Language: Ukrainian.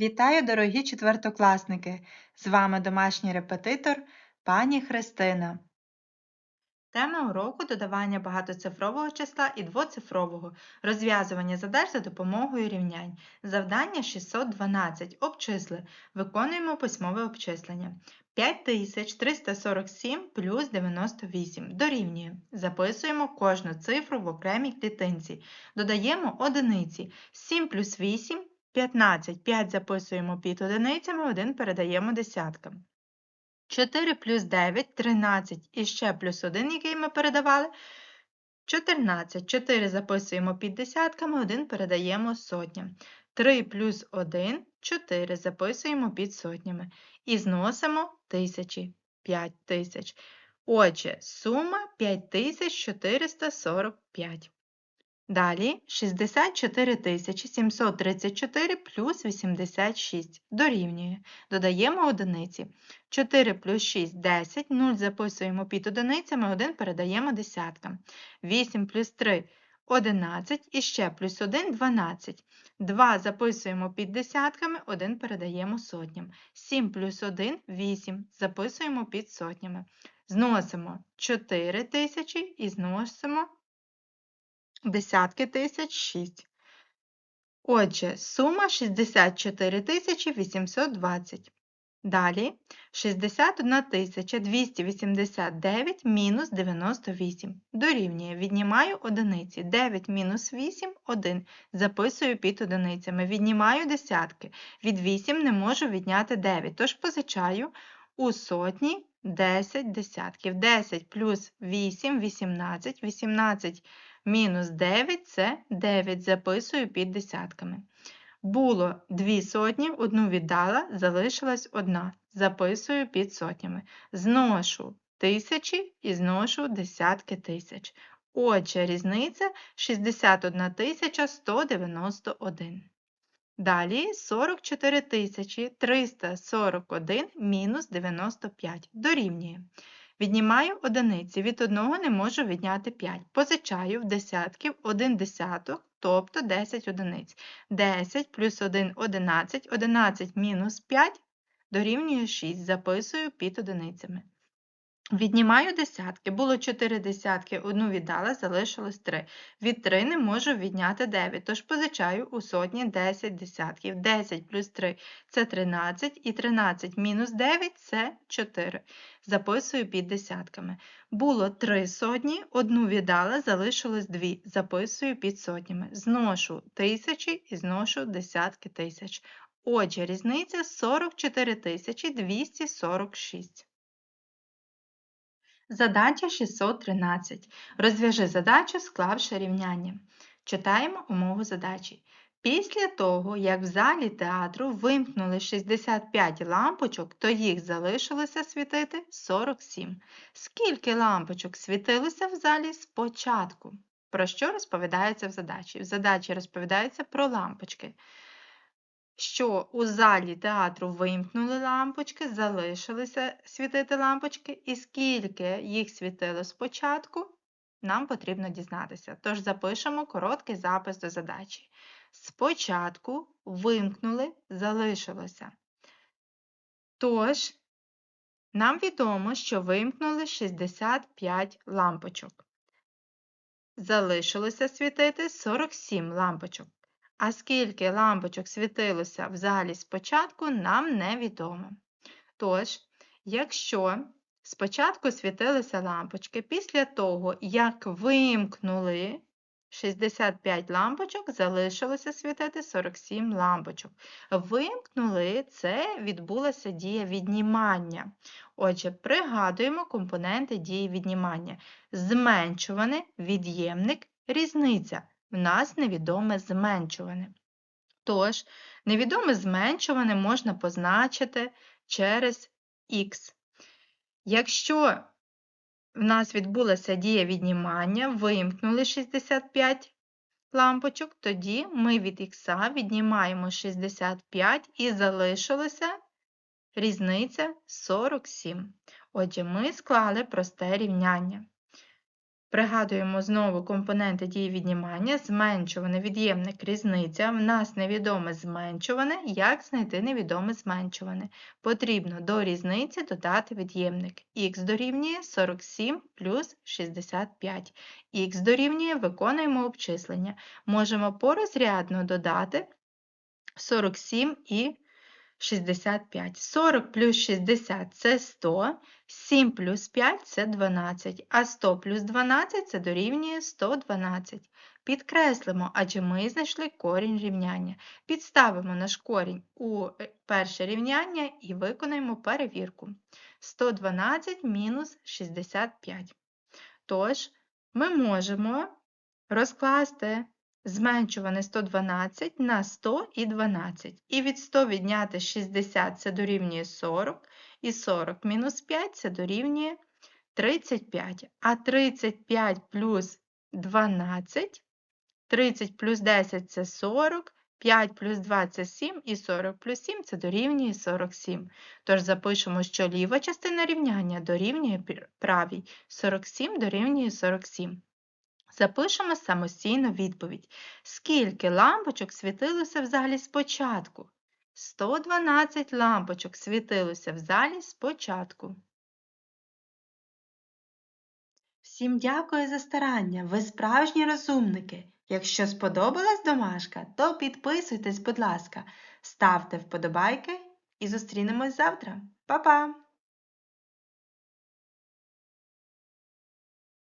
Вітаю, дорогі четвертокласники! З вами домашній репетитор пані Христина. Тема уроку додавання багатоцифрового числа і двоцифрового, розв'язування задач за допомогою рівнянь. Завдання 612. Обчисли. Виконуємо письмове обчислення. 5347 плюс 98 дорівнює. Записуємо кожну цифру в окремій клітинці. Додаємо одиниці. 7 плюс 8 15. 5 записуємо під одиницями, 1 передаємо десяткам. 4 плюс 9 13. І ще плюс 1, який ми передавали. 14. 4 записуємо під десятками, 1 передаємо сотням. 3 плюс 1 4 записуємо під сотнями. І зносимо тисячі. 5 тисяч. Отже, сума 5445. Далі 64 734 плюс 86 дорівнює. Додаємо одиниці. 4 плюс 6 10, 0 записуємо під одиницями, 1 передаємо десяткам. 8 плюс 3 11 і ще плюс 1 12. 2 записуємо під десятками, 1 передаємо сотням. 7 плюс 1 8 записуємо під сотнями. Зносимо 4 тисячі і зносимо десятки тисяч 6. Отже, сума 64 820. Далі 61 289 мінус 98. Дорівнює. Віднімаю одиниці. 9 мінус 8 1. Записую під одиницями. Віднімаю десятки. Від 8 не можу відняти 9. Тож позичаю у сотні 10 десятків. 10 плюс 8 18. 18 Мінус 9 це 9. Записую під десятками. Було 2 сотні, одну віддала, залишилась одна. Записую під сотнями. Зношу тисячі і зношу десятки тисяч. Отже, різниця 61 191. Далі 44 341 мінус 95 дорівнює. Віднімаю одиниці, від одного не можу відняти 5. Позичаю в десятків 1 десяток, тобто 10 одиниць. 10 плюс 1 – 11, 11 мінус 5 дорівнює 6. Записую під одиницями. Віднімаю десятки. Було 4 десятки, одну віддала, залишилось 3. Від 3 не можу відняти 9, тож позичаю у сотні 10 десятків. 10 плюс 3 це 13, і 13 мінус 9 це 4. Записую під десятками. Було 3 сотні, одну віддала, залишилось 2. Записую під сотнями. Зношу тисячі і зношу десятки тисяч. Отже, різниця 44 246. Задача 613. Розв'яжи задачу, склавши рівняння. Читаємо умову задачі. Після того, як в залі театру вимкнули 65 лампочок, то їх залишилося світити 47. Скільки лампочок світилося в залі спочатку? Про що розповідається в задачі? В задачі розповідається про лампочки що у залі театру вимкнули лампочки, залишилися світити лампочки, і скільки їх світило спочатку, нам потрібно дізнатися. Тож запишемо короткий запис до задачі. Спочатку вимкнули, залишилося. Тож, нам відомо, що вимкнули 65 лампочок. Залишилося світити 47 лампочок. А скільки лампочок світилося в залі спочатку, нам невідомо. Тож, якщо спочатку світилися лампочки, після того, як вимкнули 65 лампочок, залишилося світити 47 лампочок. Вимкнули це відбулася дія віднімання. Отже, пригадуємо компоненти дії віднімання. Зменшуване, від'ємник, різниця в нас невідоме зменшуване. Тож, невідоме зменшуване можна позначити через х. Якщо в нас відбулася дія віднімання, вимкнули 65 лампочок, тоді ми від х віднімаємо 65 і залишилося різниця 47. Отже, ми склали просте рівняння. Пригадуємо знову компоненти дії віднімання, зменшуване від'ємник різниця. В нас невідоме зменшуване. Як знайти невідоме зменшуване? Потрібно до різниці додати від'ємник. Х дорівнює 47 плюс 65. Х дорівнює виконуємо обчислення. Можемо порозрядно додати 47 і 65. 40 плюс 60 це 100, 7 плюс 5 це 12, а 100 плюс 12 це дорівнює 112. Підкреслимо, адже ми знайшли корінь рівняння. Підставимо наш корінь у е, перше рівняння і виконаємо перевірку. 112 мінус 65. Тож, ми можемо розкласти зменшуване 112 на 100 і 12. І від 100 відняти 60 це дорівнює 40, і 40 мінус 5 це дорівнює 35. А 35 плюс 12, 30 плюс 10 це 40, 5 плюс 2 це 7, і 40 плюс 7 це дорівнює 47. Тож запишемо, що ліва частина рівняння дорівнює правій. 47 дорівнює 47. Запишемо самостійно відповідь. Скільки лампочок світилося в залі спочатку? 112 лампочок світилося в залі спочатку. Всім дякую за старання. Ви справжні розумники. Якщо сподобалась домашка, то підписуйтесь, будь ласка, ставте вподобайки і зустрінемось завтра. Па-па!